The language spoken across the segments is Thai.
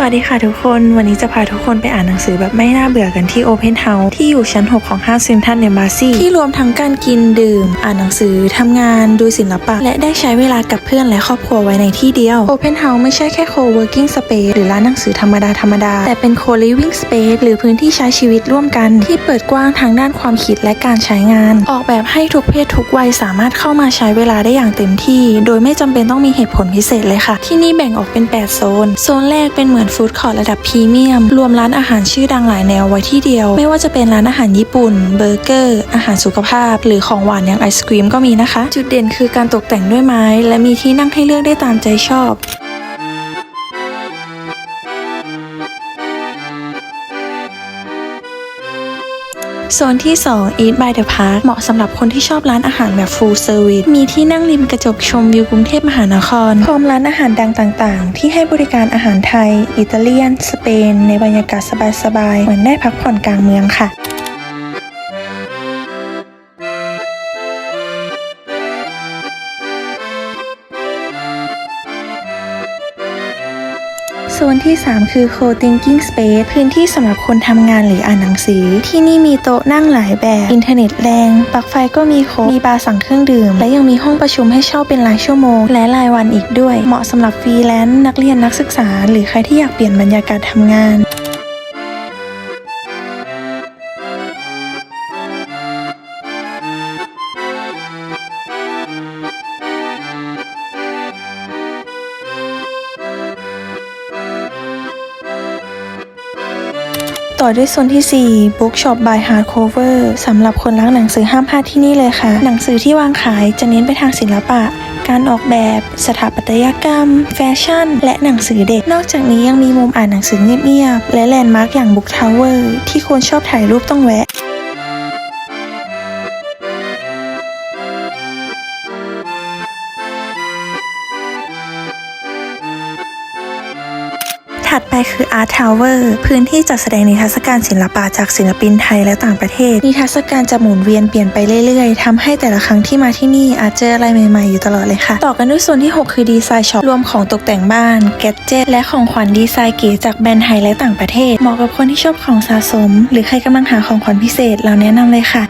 สวัสดีค่ะทุกคน วันนี้จะพาทุกคนไปอ่านหนังสือแบบไม่น่าเบื่อกันที่ Open House ที่อยู่ชั้น 6 ของห้างเซ็นทรัลเนมาซี่ที่รวมทั้งการกินดื่ม อ่านหนังสือทำงานดูศิลปะ และได้ใช้เวลากับเพื่อนและครอบครัวไว้ในที่เดียว Open House ไม่ใช่แค่ co-working space หรือร้านหนังสือธรรมดาธรรมดา แต่เป็น co-living space หรือพื้นที่ใช้ชีวิตร่วมกันที่เปิดกว้างทางด้านความคิดและการใช้งาน ออกแบบให้ทุกเพศทุกวัยสามารถเข้ามาใช้เวลาได้อย่างเต็มที่ โดยไม่จำเป็นต้องมีเหตุผลพิเศษเลยค่ะ ที่นี่แบ่งออกเป็น 8 โซน โซนแรกเป็นเหมือนฟู้ดคอร์ทระดับพรีเมียม รวมร้านอาหารชื่อดังหลายแนวไว้ที่เดียว ไม่ว่าจะเป็นร้านอาหารญี่ปุ่น เบอร์เกอร์ อาหารสุขภาพ หรือของหวานอย่างไอศครีมก็มีนะคะ จุดเด่นคือการตกแต่งด้วยไม้ และมีที่นั่งให้เลือกได้ตามใจชอบ โซนที่ 2 Eat by the Park เหมาะสำหรับคนที่ชอบร้านอาหารแบบ full service มีที่นั่งริมกระจกชมวิวกรุงเทพมหานคร พร้อมร้านอาหารดังต่างๆ ที่ให้บริการอาหารไทย อิตาเลียน สเปน ในบรรยากาศสบายๆ เหมือนได้พักผ่อนกลางเมืองค่ะ โซนที่ 3 คือ Co-thinking Space พื้นที่สำหรับคนทำงานหรืออ่านหนังสือ ที่นี่มีโต๊ะนั่งหลายแบบ อินเทอร์เน็ตแรง ปลั๊กไฟก็มีครบ มีบาร์สั่งเครื่องดื่ม และยังมีห้องประชุมให้เช่าเป็นรายชั่วโมง และรายวันอีกด้วย เหมาะสำหรับฟรีแลนซ์นักเรียนนักศึกษา หรือใครที่อยากเปลี่ยนบรรยากาศทำงาน ต่อด้วยโซนที่ 4 Bookshop by Hardcover สำหรับคนรักหนังสือห้ามพลาดที่นี่เลยค่ะ หนังสือที่วางขายจะเน้นไปทางศิลปะ การออกแบบ สถาปัตยกรรม แฟชั่น และหนังสือเด็ก นอกจากนี้ยังมีมุมอ่านหนังสือเงียบๆ และแลนด์มาร์กอย่าง Book Tower ที่คนชอบถ่ายรูปต้องแวะ ถัดไปคือ Art Tower พื้นที่จัดแสดงนิทรรศการศิลปะจากศิลปินไทยและต่างประเทศ นิทรรศการจะหมุนเวียนเปลี่ยนไปเรื่อยๆทำให้แต่ละครั้งที่มาที่นี่อาจเจออะไรใหม่ๆอยู่ตลอดเลยค่ะ ต่อกันด้วยโซนที่ 6 คือดีไซน์ช็อปรวมของตกแต่งบ้าน แกดเจิตและของขวัญดีไซน์เก๋จากแบรนด์ไทยและต่างประเทศ เหมาะกับคนที่ชอบของสะสม หรือใครกำลังหาของขวัญพิเศษเราแนะนำเลยค่ะ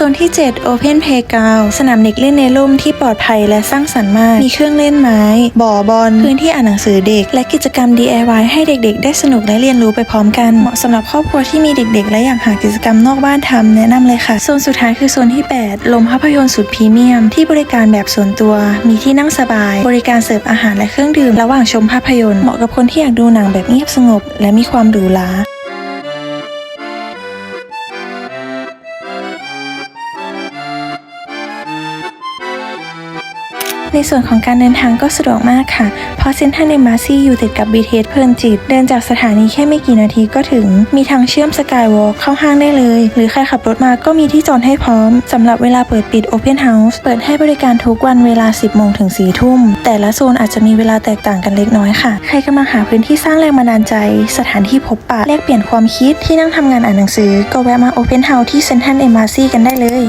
โซนที่ 7 Open Playground สนามเด็กเล่นในร่มที่ปลอดภัยและสร้างสรรค์มาก มีเครื่องเล่นไม้ บ่อบอล พื้นที่อ่านหนังสือเด็ก และกิจกรรม DIY ให้เด็กๆ ได้สนุกและเรียนรู้ไปพร้อมกัน เหมาะสำหรับครอบครัวที่มีเด็กๆ และอยากหากิจกรรมนอกบ้านทำแนะนำเลยค่ะ โซนสุดท้ายคือโซนที่ 8 ลมภาพยนตร์สุดพรีเมียม ที่บริการแบบส่วนตัว มีที่นั่งสบาย บริการเสิร์ฟอาหารและเครื่องดื่ม ระหว่างชมภาพยนตร์ เหมาะกับคนที่อยากดูหนังแบบเงียบสงบ และมีความหรูหรา ในส่วนของการเดินทางก็สะดวกมากค่ะ เพราะเซ็นทรัลเอมบาซีอยู่ติดกับ BTS เพลินจิต เดินจากสถานีแค่ไม่กี่นาทีก็ถึง มีทางเชื่อมสกายวอล์กเข้าห้างได้เลย หรือใครขับรถมาก็มีที่จอดให้พร้อม สำหรับเวลาเปิดปิด Open House เปิดให้บริการทุกวันเวลา 10 โมงถึง 4 ทุ่ม แต่ละโซนอาจจะมีเวลาแตกต่างกันเล็กน้อยค่ะ ใครกำลังหาพื้นที่สร้างแรงบันดาลใจ สถานที่พบปะแลกเปลี่ยนความคิดที่นั่งทำงานอ่านหนังสือ ก็แวะมา Open House ที่เซ็นทรัลเอมบาซีกันได้เลย